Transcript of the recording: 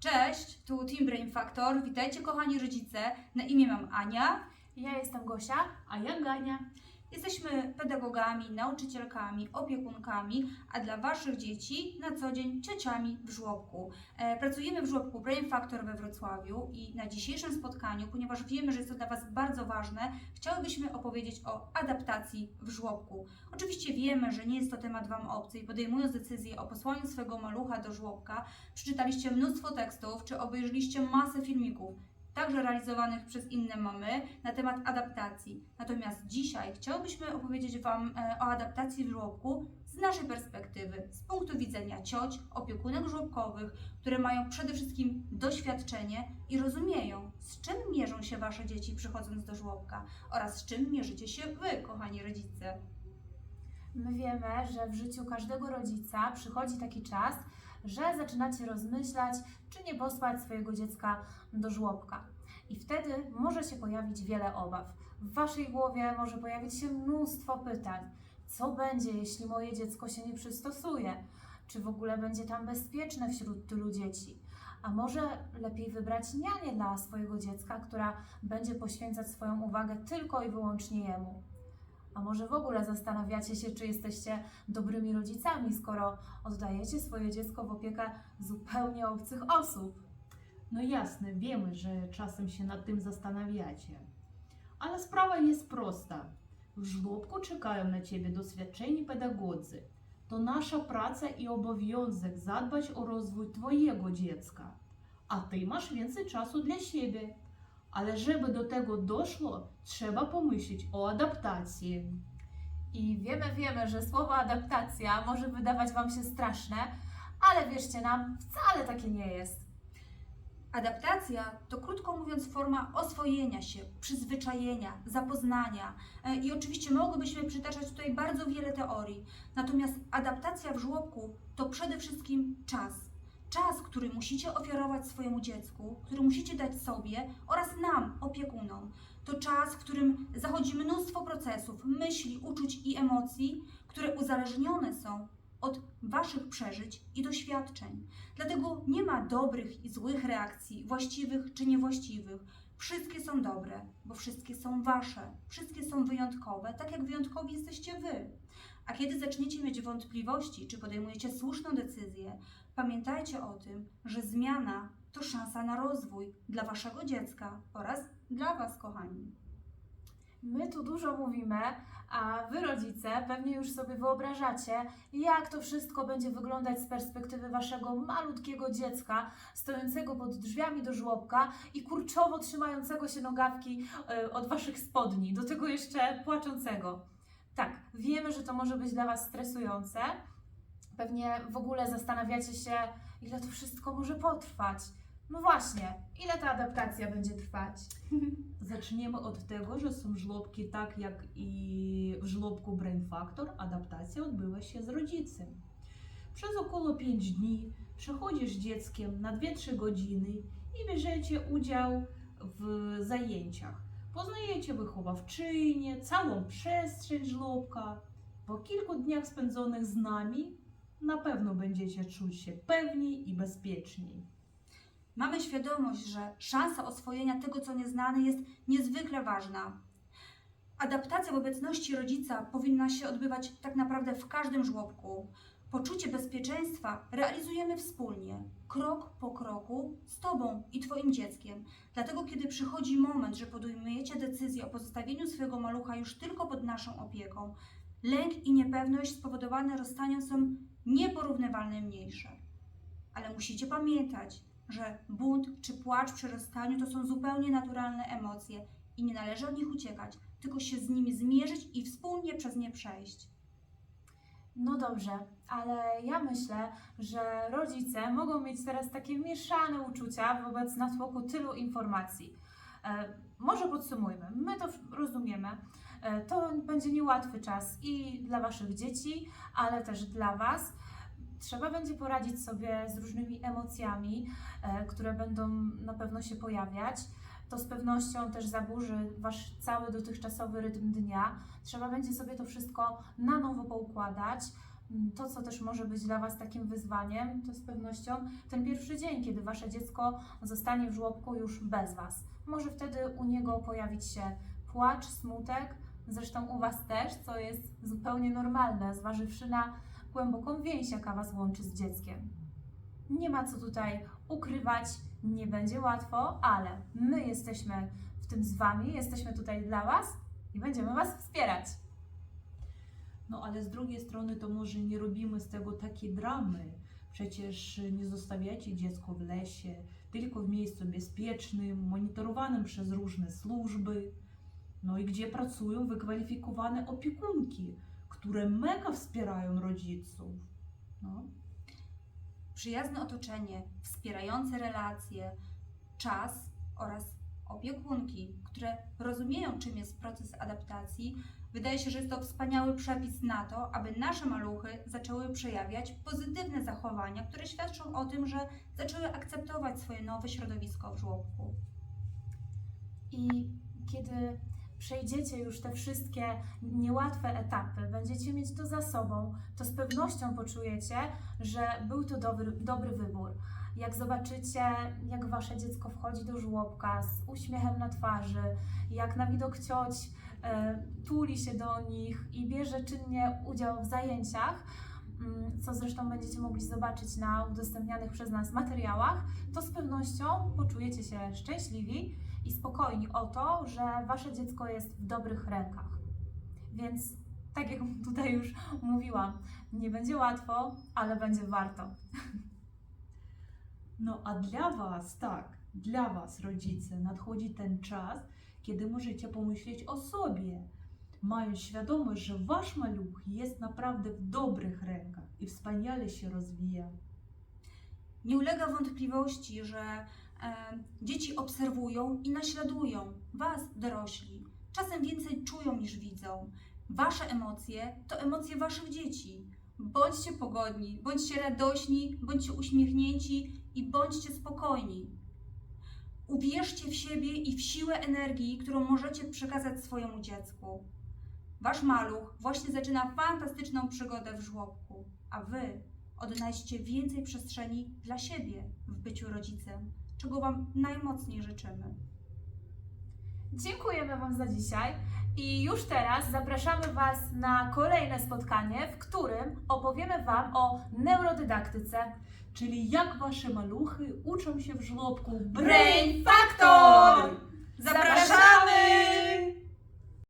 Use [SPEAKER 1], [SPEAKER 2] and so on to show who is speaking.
[SPEAKER 1] Cześć, tu Team Brain Factor. Witajcie kochani rodzice. Na imię mam Ania.
[SPEAKER 2] Ja jestem Gosia.
[SPEAKER 3] A ja Gania.
[SPEAKER 1] Jesteśmy pedagogami, nauczycielkami, opiekunkami, a dla Waszych dzieci na co dzień ciociami w żłobku. E, pracujemy w żłobku Brain Factor we Wrocławiu i na dzisiejszym spotkaniu, ponieważ wiemy, że jest to dla Was bardzo ważne, chciałybyśmy opowiedzieć o adaptacji w żłobku. Oczywiście wiemy, że nie jest to temat Wam obcy i podejmując decyzję o posłaniu swojego malucha do żłobka, przeczytaliście mnóstwo tekstów czy obejrzeliście masę filmików także realizowanych przez inne mamy na temat adaptacji. Natomiast dzisiaj chciałybyśmy opowiedzieć Wam e, o adaptacji żłobku z naszej perspektywy, z punktu widzenia cioć, opiekunek żłobkowych, które mają przede wszystkim doświadczenie i rozumieją, z czym mierzą się Wasze dzieci przychodząc do żłobka oraz z czym mierzycie się Wy, kochani rodzice.
[SPEAKER 2] My wiemy, że w życiu każdego rodzica przychodzi taki czas, że zaczynacie rozmyślać, czy nie posłać swojego dziecka do żłobka. I wtedy może się pojawić wiele obaw. W waszej głowie może pojawić się mnóstwo pytań. Co będzie, jeśli moje dziecko się nie przystosuje? Czy w ogóle będzie tam bezpieczne wśród tylu dzieci? A może lepiej wybrać nianię dla swojego dziecka, która będzie poświęcać swoją uwagę tylko i wyłącznie jemu? A może w ogóle zastanawiacie się, czy jesteście dobrymi rodzicami, skoro oddajecie swoje dziecko w opiekę zupełnie obcych osób?
[SPEAKER 3] No jasne, wiemy, że czasem się nad tym zastanawiacie. Ale sprawa jest prosta. W żłobku czekają na Ciebie doświadczeni pedagodzy. To nasza praca i obowiązek zadbać o rozwój Twojego dziecka. A Ty masz więcej czasu dla siebie. Ale żeby do tego doszło, trzeba pomyśleć o adaptacji.
[SPEAKER 2] I wiemy, wiemy, że słowo adaptacja może wydawać Wam się straszne, ale wierzcie nam, wcale takie nie jest.
[SPEAKER 1] Adaptacja to krótko mówiąc forma oswojenia się, przyzwyczajenia, zapoznania E, i oczywiście mogłybyśmy przytaczać tutaj bardzo wiele teorii. Natomiast adaptacja w żłobku to przede wszystkim czas. Czas, który musicie ofiarować swojemu dziecku, który musicie dać sobie oraz nam, opiekunom. To czas, w którym zachodzi mnóstwo procesów, myśli, uczuć i emocji, które uzależnione są od Waszych przeżyć i doświadczeń. Dlatego nie ma dobrych i złych reakcji, właściwych czy niewłaściwych. Wszystkie są dobre, bo wszystkie są Wasze, wszystkie są wyjątkowe, tak jak wyjątkowi jesteście Wy. A kiedy zaczniecie mieć wątpliwości, czy podejmujecie słuszną decyzję, pamiętajcie o tym, że zmiana to szansa na rozwój dla Waszego dziecka oraz dla Was, kochani.
[SPEAKER 2] My tu dużo mówimy, a Wy, rodzice, pewnie już sobie wyobrażacie, jak to wszystko będzie wyglądać z perspektywy Waszego malutkiego dziecka, stojącego pod drzwiami do żłobka i kurczowo trzymającego się nogawki e, od Waszych spodni, do tego jeszcze płaczącego. Tak, wiemy, że to może być dla Was stresujące. Pewnie w ogóle zastanawiacie się, ile to wszystko może potrwać. No właśnie, ile ta adaptacja będzie trwać?
[SPEAKER 3] Zaczniemy od tego, że są żłobki tak jak i w żłobku Brain Factor, adaptacja odbyła się z rodzicem. Przez około 5 dni przychodzisz z dzieckiem na 2-3 godziny i bierzecie udział w zajęciach. Poznajecie wychowawczynię, całą przestrzeń żłobka. Po kilku dniach spędzonych z nami na pewno będziecie czuć się pewniej i bezpieczniej.
[SPEAKER 1] Mamy świadomość, że szansa oswojenia tego, co nieznane, jest niezwykle ważna. Adaptacja w obecności rodzica powinna się odbywać tak naprawdę w każdym żłobku. Poczucie bezpieczeństwa realizujemy wspólnie, krok po kroku, z Tobą i Twoim dzieckiem. Dlatego, kiedy przychodzi moment, że podejmujecie decyzję o pozostawieniu swojego malucha już tylko pod naszą opieką, lęk i niepewność spowodowane rozstaniem są nieporównywalnie mniejsze. Ale musicie pamiętać, że bunt czy płacz przy rozstaniu to są zupełnie naturalne emocje i nie należy od nich uciekać, tylko się z nimi zmierzyć i wspólnie przez nie przejść.
[SPEAKER 2] No dobrze, ale ja myślę, że rodzice mogą mieć teraz takie mieszane uczucia wobec natłoku tylu informacji. E, może podsumujmy. My to rozumiemy. E, to będzie niełatwy czas i dla Waszych dzieci, ale też dla Was. Trzeba będzie poradzić sobie z różnymi emocjami, e, które będą na pewno się pojawiać. To z pewnością też zaburzy Wasz cały dotychczasowy rytm dnia. Trzeba będzie sobie to wszystko na nowo poukładać. Mm, To, co też może być dla Was takim wyzwaniem, to z pewnością ten pierwszy dzień, kiedy Wasze dziecko zostanie w żłobku już bez Was. Może wtedy u niego pojawić się płacz, smutek, zresztą u Was też, co jest zupełnie normalne, zważywszy na głęboką więź, jaka Was łączy z dzieckiem. Nie ma co tutaj ukrywać, nie będzie łatwo, ale my jesteśmy w tym z Wami, jesteśmy tutaj dla Was i będziemy Was wspierać.
[SPEAKER 3] No ale z drugiej strony to może nie robimy z tego takiej dramy. Przecież nie zostawiacie dziecko w lesie, tylko w miejscu bezpiecznym, monitorowanym przez różne służby. No i gdzie pracują wykwalifikowane opiekunki, które mega wspierają rodziców. No.
[SPEAKER 1] Przyjazne otoczenie, wspierające relacje, czas oraz opiekunki, które rozumieją, czym jest proces adaptacji, wydaje się, że jest to wspaniały przepis na to, aby nasze maluchy zaczęły przejawiać pozytywne zachowania, które świadczą o tym, że zaczęły akceptować swoje nowe środowisko w żłobku.
[SPEAKER 2] I kiedy przejdziecie już te wszystkie niełatwe etapy, będziecie mieć to za sobą, to z pewnością poczujecie, że był to dobry, dobry wybór. Jak zobaczycie, jak wasze dziecko wchodzi do żłobka z uśmiechem na twarzy, jak na widok cioć e, tuli się do nich i bierze czynnie udział w zajęciach, mm, co zresztą będziecie mogli zobaczyć na udostępnianych przez nas materiałach, to z pewnością poczujecie się szczęśliwi i spokojni o to, że wasze dziecko jest w dobrych rękach. Więc, tak jak tutaj już mówiłam, nie będzie łatwo, ale będzie warto.
[SPEAKER 3] No a dla Was, tak, dla Was, rodzice, nadchodzi ten czas, kiedy możecie pomyśleć o sobie, mając świadomość, że Wasz maluch jest naprawdę w dobrych rękach i wspaniale się rozwija.
[SPEAKER 1] Nie ulega wątpliwości, że dzieci obserwują i naśladują Was, dorośli. Czasem więcej czują niż widzą. Wasze emocje to emocje Waszych dzieci. Bądźcie pogodni, bądźcie radośni, bądźcie uśmiechnięci i bądźcie spokojni. Uwierzcie w siebie i w siłę energii, którą możecie przekazać swojemu dziecku. Wasz maluch właśnie zaczyna fantastyczną przygodę w żłobku, a Wy odnajdźcie więcej przestrzeni dla siebie w byciu rodzicem, czego Wam najmocniej życzymy.
[SPEAKER 2] Dziękujemy Wam za dzisiaj i już teraz zapraszamy Was na kolejne spotkanie, w którym opowiemy Wam o neurodydaktyce.
[SPEAKER 3] Czyli jak Wasze maluchy uczą się w żłobku
[SPEAKER 2] Brain Factor!
[SPEAKER 1] Zapraszamy!